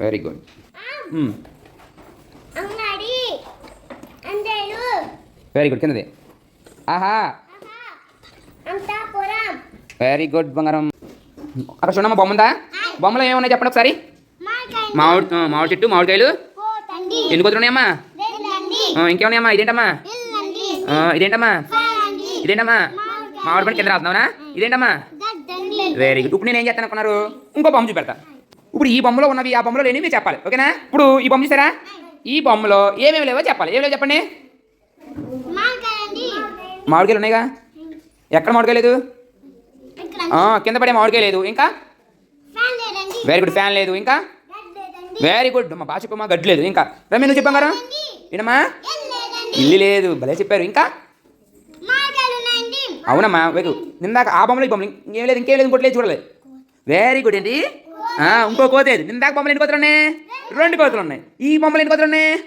Very good very good కిందది. ఆహా. Very good బంగారం. అక్కడ చూడమ్మా బొమ్మ ఉందా? బొమ్మలో ఏమున్నాయి చెప్పండి ఒకసారి? మామిడి మామిడి చెట్టు మామిడికాయలు? ఎన్ని ఆ, ఇంకేమున్నాయమ్మా? ఇదేంటమ్మా? ఇదేంటమ్మా? ఇదేంటమ్మా? మామిడి పండు కింద రాస్తున్నావునా? ఇదేంటమ్మా? వెరీ గుడ్ ఇప్పుడు నేను ఏం చేస్తాను అనుకున్నారు ఇంకో బొమ్మ చూపెడతా. ఇప్పుడు ఈ బొమ్మలో ఉన్నవి ఆ బొమ్మలో లేనివి చెప్పాలి. ఓకేనా? ఇప్పుడు ఈ బొమ్మ చూసారా? ఈ బొమ్మలో ఏమేమి లేవో చెప్పాలి. ఏమి లేవో చెప్పండి. మామిడికాయలు ఉన్నాయిగా? ఎక్కడ మామిడికాయ లేదు? కింద పడే మామిడికాయ లేదు. ఇంకా? వెరీ గుడ్ ఫ్యాన్ లేదు. ఇంకా? వెరీ గుడ్ మా బాగా చెప్పమ్మా గడ్డి లేదు. ఇంకా రమ్య నువ్వు చెప్పాం లేదండి. ఇల్లు లేదు. భలే చెప్పారు. ఇంకా? అవునమ్మా. వెగు నిందాక ఆ బొమ్మలు ఈ బొమ్మలు ఇంకేం లేదు. ఇంకేం లేదు. ఇంకోటి లేదు. చూడలేదు వెరీ గుడ్ ఏంటి? ఆ, ఇంకో కోతే నిందాక బొమ్మలు ఎన్ని కోతలు ఉన్నాయి? రెండు. కోతలు ఉన్నాయి. ఈ బొమ్మలు ఎన్ని కోతలు ఉన్నాయి?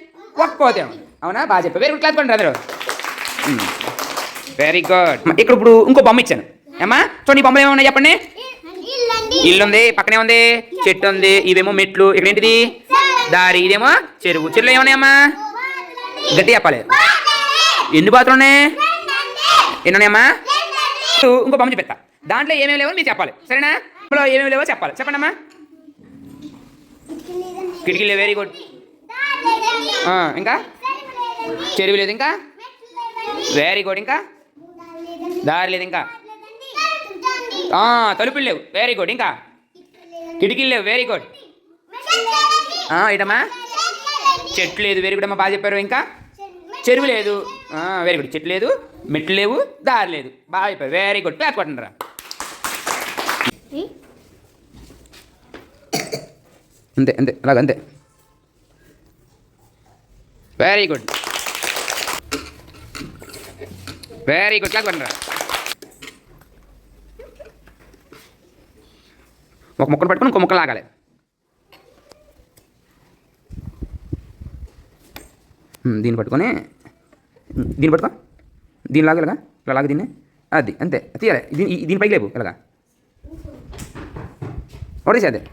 ఒక్క కోతే. అవునా? బాగా చెప్పారు వెరీ గుడ్ క్లాస్ పండి అందరూ. వెరీ గుడ్ ఇక్కడ ఇప్పుడు ఇంకో బొమ్మ ఇచ్చాను. ఏమ్మా? చూడండి ఈ బొమ్మలు ఏమైనా చెప్పండి? ఇల్లు ఉంది పక్కనే ఉంది చెట్టు ఉంది ఇవేమో మెట్లు ఇక్కడ ఏంటిది దారి ఇదేమో చెరువు. చెరువులో ఏమున్నాయమ్మా గట్టి చెప్పాలి ఎన్ని బాతులు ఉన్నాయి? ఎన్ని ఉన్నాయమ్మా? ఇంకో బొమ్మ చూపెత్తా దాంట్లో ఏమేమి లేవో మీరు చెప్పాలి. సరేనా? ఇందులో ఏమేమి లేవో చెప్పాలి. చెప్పండి అమ్మా. కిటికీలు వెరీ గుడ్ ఇంకా? చెరువు లేదు ఇంకా? వెరీ గుడ్ ఇంకా? దారి లేదు ఇంకా? తలుపులు లేవు. వెరీ గుడ్ ఇంకా? కిటికీలు లేవు. వెరీ గుడ్ ఇటమ్మా? చెట్లు లేదు. వెరీ గుడ్ అమ్మా. బాగా చెప్పారు ఇంకా? చెరువు లేదు. వెరీ గుడ్ చెట్లు లేదు. మెట్లు లేవు. దారి లేదు. బాగా చెప్పారు. వెరీ గుడ్ క్లాస్ కొట్టండి రా. అంతే అంతే. అలాగ అంతే. Very good very good class కొట్టండి ఒక ముక్కను పట్టుకొని ఇంకో ముక్కలు లాగాలి. దీన్ని పట్టుకొని దీన్ని పట్టుకో. దీని లాగలగా ఇలా లాగా దీన్ని. అది అంతే తీయాలి. దీని ఈ- దీని పైకి లేపు ఇలాగా. ఒకటేసి అదే.